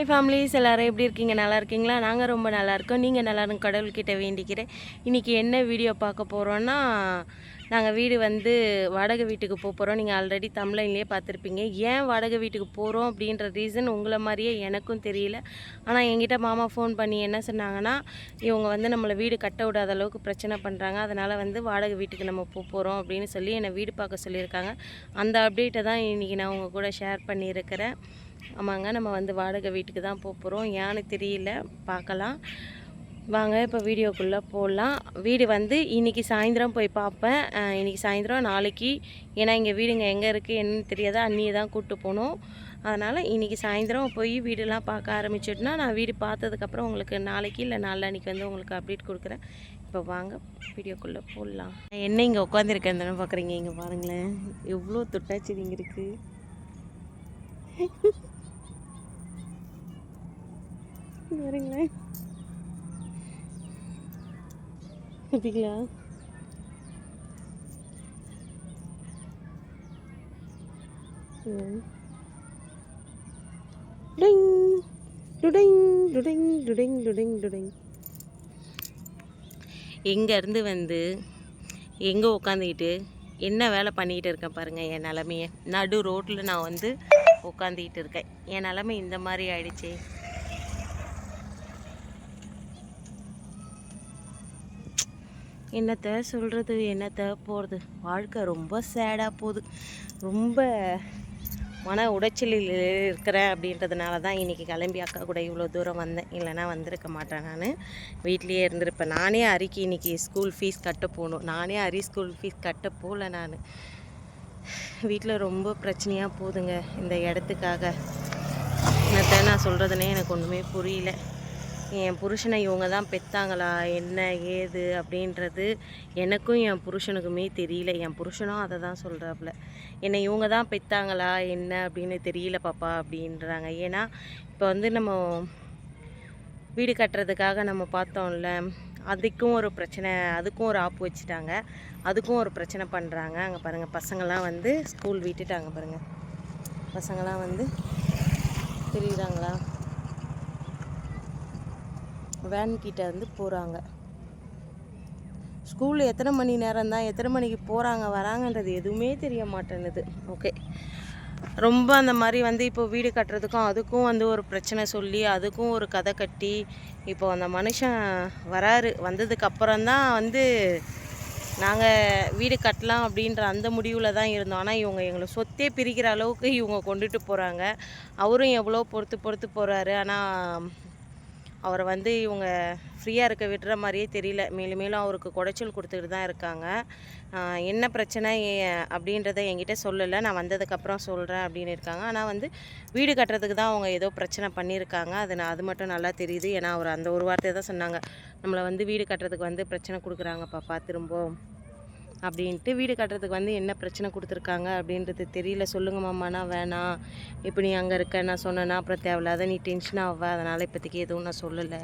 Hi families எல்லாரும் எப்படி இருக்கீங்க? நல்லா இருக்கீங்களா? நாங்கள் ரொம்ப நல்லா இருக்கோம். நீங்கள் நல்லா கடவுள்கிட்ட வேண்டிக்கிறேன். இன்றைக்கி என்ன வீடியோ பார்க்க போகிறோன்னா நாங்கள் வீடு வந்து வாடகை வீட்டுக்கு போக போகிறோம் நீங்கள் ஆல்ரெடி தமிழ்லேயே பார்த்துருப்பீங்க. ஏன் வாடகை வீட்டுக்கு போகிறோம் அப்படின்ற ரீசன் உங்களை மாதிரியே எனக்கும் தெரியல. ஆனால் எங்கிட்ட மாமா ஃபோன் பண்ணி என்ன சொன்னாங்கன்னா இவங்க வந்து நம்மளை வீடு கட்ட விடாத அளவுக்கு பிரச்சனை பண்ணுறாங்க அதனால் வந்து வாடகை வீட்டுக்கு நம்ம போக போகிறோம் அப்படின்னு சொல்லி என்னை வீடு பார்க்க சொல்லியிருக்காங்க. அந்த அப்டேட்டை தான் இன்றைக்கி நான் உங்கள் கூட ஷேர் பண்ணியிருக்கிறேன். ஆமாங்க நம்ம வந்து வாடகை வீட்டுக்கு தான் போக போகிறோம் ஏன்னு தெரியல. பார்க்கலாம். வாங்க இப்போ வீடியோக்குள்ளே போடலாம் வீடு வந்து இன்றைக்கி சாயந்தரம் போய் பார்ப்பேன். இன்றைக்கி இன்னைக்கு சாயந்தரம் நாளைக்கு. ஏன்னா இங்கே வீடுங்க எங்கே இருக்குது என்னன்னு தெரியாத அண்ணியை தான் கூப்பிட்டு போகணும் அதனால் இன்றைக்கி சாயந்தரம் போய் வீடெல்லாம் பார்க்க ஆரம்பிச்சிட்டுனா நான் வீடு பார்த்ததுக்கப்புறம் உங்களுக்கு நாளைக்கு இல்லை நாளன்னைக்கு வந்து உங்களுக்கு அப்டேட் கொடுக்குறேன். இப்போ வாங்க வீடியோக்குள்ளே போடலாம் என்ன இங்கே உட்காந்துருக்கேன் தானே பார்க்குறீங்க இங்கே பாருங்களேன். எவ்வளோ தொட்டாச்சி இங்கே இருக்குது பாருங்களேன் பார்த்தீங்களா ம். டுடிங், டுடிங், டுடிங், டுடிங், டுடிங், டுடிங். வந்து எங்கே உட்காந்துக்கிட்டு என்ன வேலை பண்ணிக்கிட்டு இருக்கேன் பாருங்கள் என் நிலமைய நடு ரோட்டில் நான் வந்து உட்காந்துக்கிட்டு இருக்கேன் என் நிலமை இந்த மாதிரி ஆயிடுச்சு என்னத்தை சொல்கிறது என்னத்தை போகிறது வாழ்க்கை ரொம்ப சேடாக போகுது. ரொம்ப மன உடைச்சலில் இருக்கிறேன் அப்படின்றதுனால தான் இன்றைக்கி கிளம்பி அக்கா கூட இவ்வளோ தூரம் வந்தேன். இல்லைனா வந்திருக்க மாட்டேன் நான். வீட்லேயே இருந்திருப்பேன். நானே அரிக்கு இன்றைக்கி ஸ்கூல் ஃபீஸ் கட்ட போகணும். நானே அரி ஸ்கூல் ஃபீஸ் கட்ட போகல நான். வீட்டில் ரொம்ப பிரச்சனையாக போகுதுங்க. இந்த இடத்துக்காக. என்னத்தை நான் சொல்கிறதுனே எனக்கு ஒன்றுமே புரியல. என் புருஷனை இவங்க தான் பெத்தாங்களா? என்ன ஏது அப்படின்றது எனக்கும் என் புருஷனுக்குமே தெரியல. என் புருஷனும் அதை தான் சொல்கிறாப்புல என்னை இவங்க தான் பெத்தாங்களா? என்ன அப்படின்னு தெரியல பாப்பா அப்படின்றாங்க. ஏன்னா இப்போ வந்து நம்ம வீடு கட்டுறதுக்காக நம்ம பார்த்தோம்ல அதுக்கும் ஒரு பிரச்சனை அதுக்கும் ஒரு ஆப்பு வச்சுட்டாங்க. அதுக்கும் ஒரு பிரச்சனை பண்ணுறாங்க அங்கே பாருங்கள் பசங்கள்லாம் வந்து ஸ்கூல் விட்டுட்டாங்க பாருங்கள் பசங்களாம் வந்து தெரியுறாங்களா வேன் கிட்ட வந்து போகிறாங்க ஸ்கூலில் எத்தனை மணி நேரம் தான் எத்தனை மணிக்கு போகிறாங்க வராங்கன்றது எதுவுமே தெரிய மாட்டேன்னுது. ஓகே ரொம்ப அந்த மாதிரி வந்து இப்போ வீடு கட்டுறதுக்கும் அதுக்கும் வந்து ஒரு பிரச்சனை சொல்லி அதுக்கும் ஒரு கதை கட்டி இப்போ அந்த மனுஷன் வராரு. வந்ததுக்கப்புறம் தான் வந்து நாங்கள் வீடு கட்டலாம் அப்படின்ற அந்த முடிவில் தான் இருந்தோம். ஆனால் இவங்க எங்களை சொத்தே பிரிக்கிற அளவுக்கு இவங்க கொண்டுட்டு போகிறாங்க அவரும் எவ்வளோ பொறுத்து பொறுத்து போகிறாரு ஆனால் அவரை வந்து இவங்க ஃப்ரீயாக இருக்க விடுற மாதிரியே தெரியல. மேலும் மேலும் அவருக்கு குடைச்சல் கொடுத்துக்கிட்டு தான் இருக்காங்க. என்ன பிரச்சனை அப்படின்றத என்கிட்ட சொல்லலை. நான் வந்ததுக்கப்புறம் சொல்கிறேன் அப்படின்னு இருக்காங்க. ஆனால் வந்து வீடு கட்டுறதுக்கு தான் அவங்க ஏதோ பிரச்சனை பண்ணியிருக்காங்க. அது நான் அது மட்டும் நல்லா தெரியுது. ஏன்னா அவர் அந்த ஒரு வார்த்தையை தான் சொன்னாங்க. நம்மளை வந்து வீடு கட்டுறதுக்கு வந்து பிரச்சனை கொடுக்குறாங்கப்பா பாப்பா ரொம்ப அப்படின்ட்டு வீடு கட்டுறதுக்கு வந்து என்ன பிரச்சனை கொடுத்துருக்காங்க அப்படின்றது தெரியல. சொல்லுங்கள் மாமானா வேணாம். இப்போ நீ அங்கே இருக்க நான் சொன்னேன்னா அப்புறம் தேவையில்லாத நீ டென்ஷன் ஆவ அதனால் இப்போதைக்கு எதுவும் நான் சொல்லலை.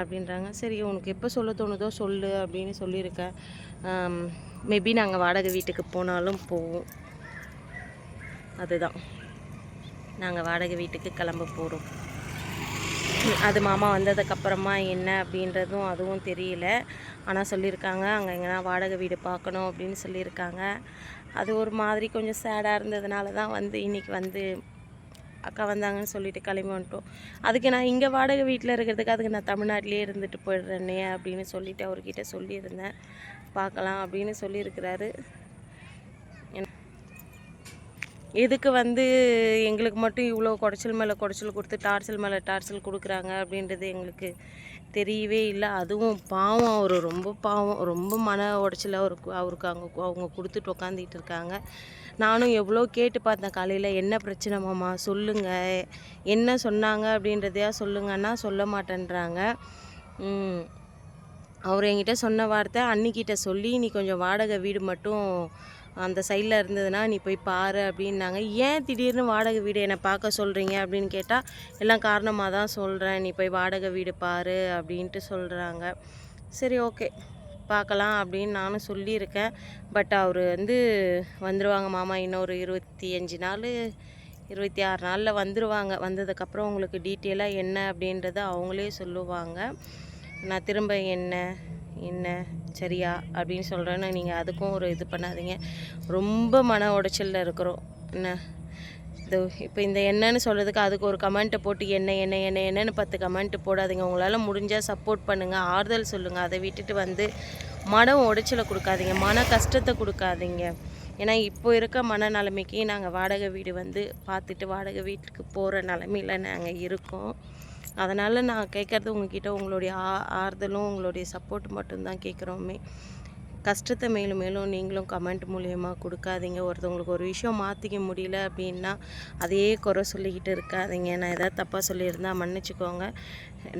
அப்படின்றாங்க. சரி உனக்கு எப்போ சொல்ல தோணுதோ சொல்லு அப்படின்னு சொல்லியிருக்கேன் மேபி நாங்கள் வாடகை வீட்டுக்கு போனாலும் போவோம். அதுதான். நாங்கள் வாடகை வீட்டுக்கு கிளம்ப போகிறோம் அது மாமா வந்ததுக்கப்புறமா என்ன அப்படின்றதும் அதுவும் தெரியல. ஆனால் சொல்லியிருக்காங்க அங்கே எங்கன்னா வாடகை வீடு பார்க்கணும் அப்படின்னு சொல்லியிருக்காங்க. அது ஒரு மாதிரி கொஞ்சம் சேடாக இருந்ததுனால தான் வந்து இன்றைக்கி வந்து அக்கா வந்தாங்கன்னு சொல்லிட்டு கிளம்பி வந்துட்டோம். அதுக்கு நான் இங்கே வாடகை வீட்டில் இருக்கிறதுக்கு அதுக்கு நான் தமிழ்நாட்டிலே இருந்துட்டு போயிடுறேனே அப்படின்னு சொல்லிட்டு அவர்கிட்ட சொல்லியிருந்தேன். பார்க்கலாம் அப்படின்னு சொல்லியிருக்கிறாரு. எதுக்கு வந்து எங்களுக்கு மட்டும் இவ்வளோ குடைச்சல் மேலே குடைச்சல் கொடுத்து டார்ச்சல் மேலே டார்ச்சல் கொடுக்குறாங்க அப்படின்றது எங்களுக்கு தெரியவே இல்லை. அதுவும் பாவம் அவர் ரொம்ப பாவம் ரொம்ப மன உடைச்சல் அவருக்கு அவருக்கு அங்கே அவங்க கொடுத்துட்டு உக்காந்துக்கிட்டு இருக்காங்க. நானும் எவ்வளோ கேட்டு பார்த்தேன் காலையில் என்ன பிரச்சனை மாமா? சொல்லுங்கள் என்ன சொன்னாங்க? அப்படின்றதையா சொல்லுங்கன்னா சொல்ல மாட்டேன்றாங்க. அவர் என்கிட்ட சொன்ன வார்த்தை அன்னிக்கிட்ட சொல்லி நீ கொஞ்சம் வாடகை வீடு மட்டும் அந்த சைடில் இருந்ததுன்னா நீ போய் பாரு அப்படின்னாங்க. ஏன் திடீர்னு வாடகை வீடு என்னை பார்க்க சொல்கிறீங்க அப்படின்னு கேட்டால் எல்லாம் காரணமாக தான் சொல்கிறேன் நீ போய் வாடகை வீடு பாரு அப்படின்ட்டு சொல்கிறாங்க சரி ஓகே. பார்க்கலாம் அப்படின்னு நானும் சொல்லியிருக்கேன். பட் அவர் வந்து வந்துடுவாங்க மாமா இன்னொரு இருபத்தி அஞ்சு நாள் இருபத்தி ஆறு நாளில் வந்துடுவாங்க வந்ததுக்கப்புறம் உங்களுக்கு டீட்டெயிலாக என்ன அப்படின்றத அவங்களே சொல்லுவாங்க. நான் திரும்ப என்ன என்ன? சரியா? அப்படின்னு சொல்கிறேன்னு நீங்கள் அதுக்கும் ஒரு இது பண்ணாதீங்க. ரொம்ப மன உடைச்சலில் இருக்கிறோம். என்ன? இது இப்போ இந்த என்னன்னு சொல்கிறதுக்கு அதுக்கு ஒரு கமெண்ட்டை போட்டு என்ன என்ன என்ன என்னன்னு பத்து கமெண்ட்டு போடாதீங்க. உங்களால் முடிஞ்சால் சப்போர்ட் பண்ணுங்கள் ஆறுதல் சொல்லுங்கள் அதை விட்டுட்டு வந்து மன உடைச்சலை கொடுக்காதீங்க. மன கஷ்டத்தை கொடுக்காதீங்க. ஏன்னா இப்போ இருக்க மன நிலைமைக்கு நாங்கள் வாடகை வீடு வந்து பார்த்துட்டு வாடகை வீட்டுக்கு போகிற நிலமையில நாங்கள் இருக்கோம். அதனால் நான் கேட்குறது உங்ககிட்ட உங்களுடைய ஆ ஆறுதலும் உங்களுடைய சப்போர்ட் மட்டும்தான் கேட்குறோமே. கஷ்டத்தை மேலும் மேலும் நீங்களும் கமெண்ட் மூலியமாக கொடுக்காதீங்க. ஒருத்தவங்களுக்கு ஒரு விஷயம் மாற்றிக்க முடியல அப்படின்னா அதையே குறை சொல்லிக்கிட்டு இருக்காதீங்க. நான் எதாவது தப்பாக சொல்லியிருந்தா மன்னிச்சுக்கோங்க.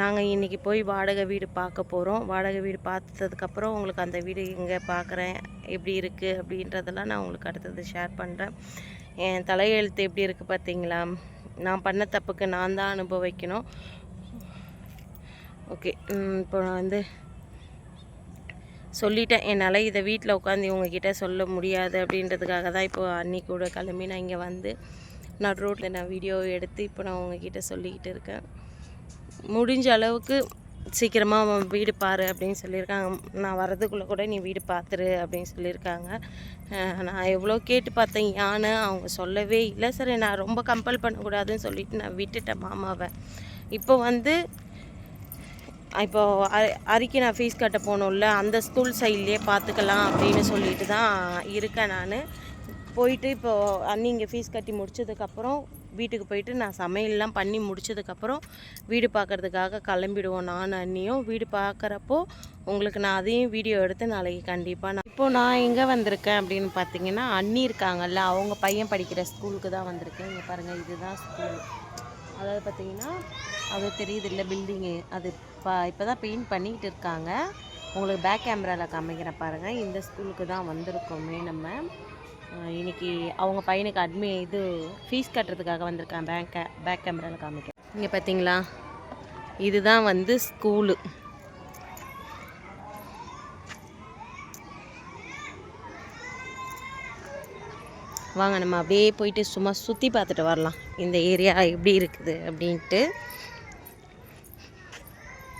நாங்கள் இன்றைக்கி போய் வாடகை வீடு பார்க்க போகிறோம் வாடகை வீடு பார்த்ததுக்கப்புறம் உங்களுக்கு அந்த வீடு இங்கே பார்க்குறேன். எப்படி இருக்குது அப்படின்றதெல்லாம் நான் உங்களுக்கு அடுத்தது ஷேர் பண்ணுறேன் என் தலையெழுத்து எப்படி இருக்குது பார்த்தீங்களா? நான் பண்ண தப்புக்கு நான் தான் அனுபவிக்கணும். ஓகே இப்போ நான் வந்து சொல்லிட்டேன். என்னால் இதை வீட்டில் உட்காந்து இவங்கக்கிட்ட சொல்ல முடியாது அப்படின்றதுக்காக தான் இப்போ அன்னி கூட கிளம்பி நான் இங்கே வந்து நான் ரோட்டில் நான் வீடியோ எடுத்து இப்போ நான் உங்ககிட்ட சொல்லிக்கிட்டு இருக்கேன். முடிஞ்ச அளவுக்கு சீக்கிரமாக வீடு பாரு அப்படின்னு சொல்லியிருக்காங்க. நான் வரதுக்குள்ளே கூட நீ வீடு பார்த்துரு அப்படின்னு சொல்லியிருக்காங்க. நான் எவ்வளோ கேட்டு பார்த்தேன். யானை அவங்க சொல்லவே இல்லை. சரி நான் ரொம்ப கம்பல் பண்ணக்கூடாதுன்னு சொல்லிட்டு நான் விட்டுட்டேன் மாமாவை. இப்போ வந்து இப்போது அ- அரிக்கு நான் ஃபீஸ் கட்ட போகணும்ல அந்த ஸ்கூல் சைட்லேயே பார்த்துக்கலாம் அப்படின்னு சொல்லிட்டு தான் இருக்கேன் நான். போயிட்டு இப்போது அண்ணி இங்கே ஃபீஸ் கட்டி முடிச்சதுக்கப்புறம் வீட்டுக்கு போயிட்டு நான் சமையல்லாம் பண்ணி முடிச்சதுக்கப்புறம் வீடு பார்க்கறதுக்காக கிளம்பிடுவோம். நான் அண்ணியும் வீடு பார்க்குறப்போ உங்களுக்கு நான் அதையும் வீடியோ எடுத்து நாளைக்கு கண்டிப்பாக நான் இப்போது நான் எங்கே வந்திருக்கேன் அப்படின்னு பார்த்தீங்கன்னா அண்ணி இருக்காங்கல்ல அவங்க பையன் படிக்கிற ஸ்கூலுக்கு தான் வந்திருக்கேன். இங்கே பாருங்கள் இதுதான் ஸ்கூல் அதாவது பார்த்தீங்கன்னா அது தெரியுது இல்லை பில்டிங்கு அது இப்போ இப்போ தான் பெயிண்ட் பண்ணிக்கிட்டு இருக்காங்க. உங்களுக்கு பேக் கேமராவில் காமிக்கிறேன் பாருங்கள் இந்த ஸ்கூலுக்கு தான் வந்திருக்கோமே நம்ம. இன்றைக்கி இன்னைக்கு அவங்க பையனுக்கு அட்மி இது ஃபீஸ் கட்டுறதுக்காக வந்திருக்கான் பேங்க் பேக் கேமராவில் காமிக்கிறேன். இங்கே பார்த்தீங்களா இதுதான் வந்து ஸ்கூலு வாங்க நம்ம அப்படியே போயிட்டு சும்மா சுற்றி பார்த்துட்டு வரலாம். இந்த ஏரியா எப்படி இருக்குது அப்படின்ட்டு.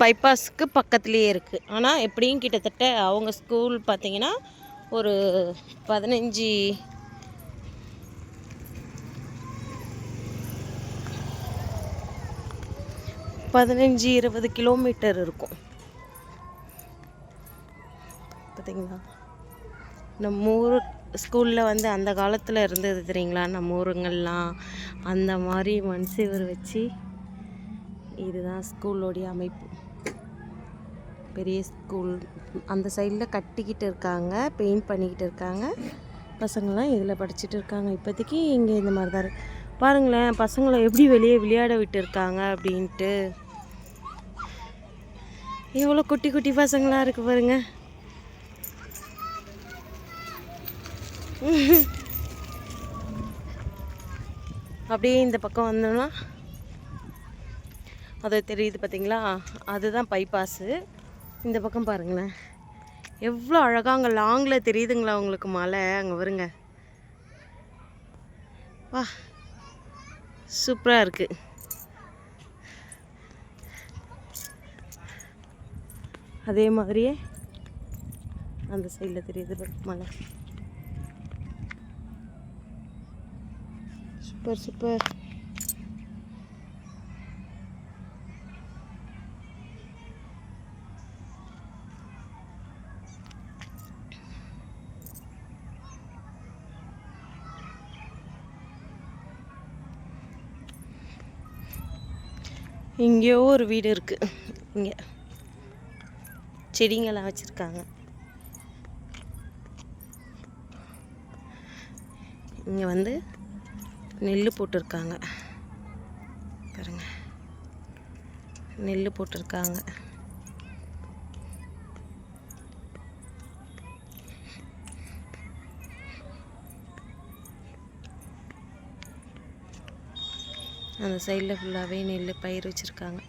பைபாஸ்க்கு பக்கத்துலேயே இருக்குது ஆனால் எப்படியும் கிட்டத்தட்ட அவங்க ஸ்கூல் பார்த்தீங்கன்னா ஒரு பதினஞ்சு பதினஞ்சு இருபது கிலோமீட்டர் இருக்கும். பார்த்தீங்களா நம்ம ஊர் ஸ்கூலில் வந்து அந்த காலத்தில் இருந்தது தெரியுங்களா? நம்ம ஊருங்கள்லாம். அந்த மாதிரி மண் சுவர் வச்சு இதுதான் ஸ்கூலோடைய அமைப்பு. பெரிய ஸ்கூல் அந்த சைடில் கட்டிக்கிட்டு இருக்காங்க பெயிண்ட் பண்ணிக்கிட்டு இருக்காங்க. பசங்களாம் இதில் படிச்சுட்டு இருக்காங்க. இப்போதைக்கு இங்கே இந்த மாதிரி தான் இருக்குது பாருங்களேன் பசங்களை எப்படி வெளியே விளையாட விட்டு இருக்காங்க அப்படின்ட்டு. எவ்வளோ குட்டி குட்டி பசங்களாக இருக்கு பாருங்க. அப்படியே இந்த பக்கம் வந்தோம்னா அது தெரியுது பார்த்தீங்களா? அதுதான் பைபாஸு இந்த பக்கம் பாருங்களேன். எவ்வளோ அழகாக அங்கே லாங்கில் தெரியுதுங்களா உங்களுக்கு மலை? அங்கே வருங்க. வா. சூப்பராக இருக்குது அதே மாதிரியே அந்த சைடில் தெரியுது மலை. சூப்பர் சூப்பர் இங்கேயோ ஒரு வீடு இருக்குது இங்கே செடிங்கெல்லாம் வச்சுருக்காங்க. இங்கே வந்து நெல் போட்டிருக்காங்க. பாருங்கள் நெல் போட்டிருக்காங்க. அந்த சைடில் ஃபுல்லாகவே நெல் பயிர் வச்சுருக்காங்க.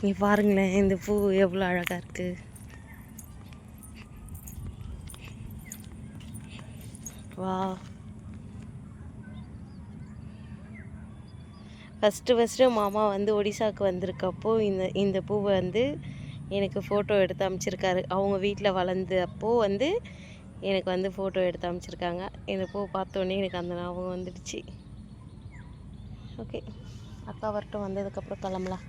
நீ பாருங்களேன் இந்த பூ எவ்வளோ அழகாக இருக்குது வா ஃபஸ்ட்டு ஃபஸ்ட்டு மாமா வந்து ஒடிசாவுக்கு வந்திருக்கப்போ இந்த இந்த பூவை வந்து எனக்கு ஃபோட்டோ எடுத்து அமைச்சிருக்காரு. அவங்க வீட்டில் வளர்ந்தப்போ வந்து எனக்கு வந்து ஃபோட்டோ எடுத்து அமைச்சிருக்காங்க. இந்த பூ பார்த்தோன்னே எனக்கு அந்த ஞாபகம் வந்துடுச்சு. ஓகே அக்கா வரட்டும் வந்ததுக்கப்புறம் கிளம்பலாம்.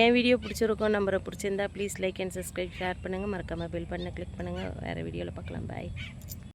என் வீடியோ பிடிச்சிருக்கோம் நம்பரை பிடிச்சிருந்தா please like and subscribe share பண்ணுங்கள் மறக்காமல் பில் பண்ண கிளிக் பண்ணுங்கள் வேறு வீடியோவில் பார்க்கலாம். பாய்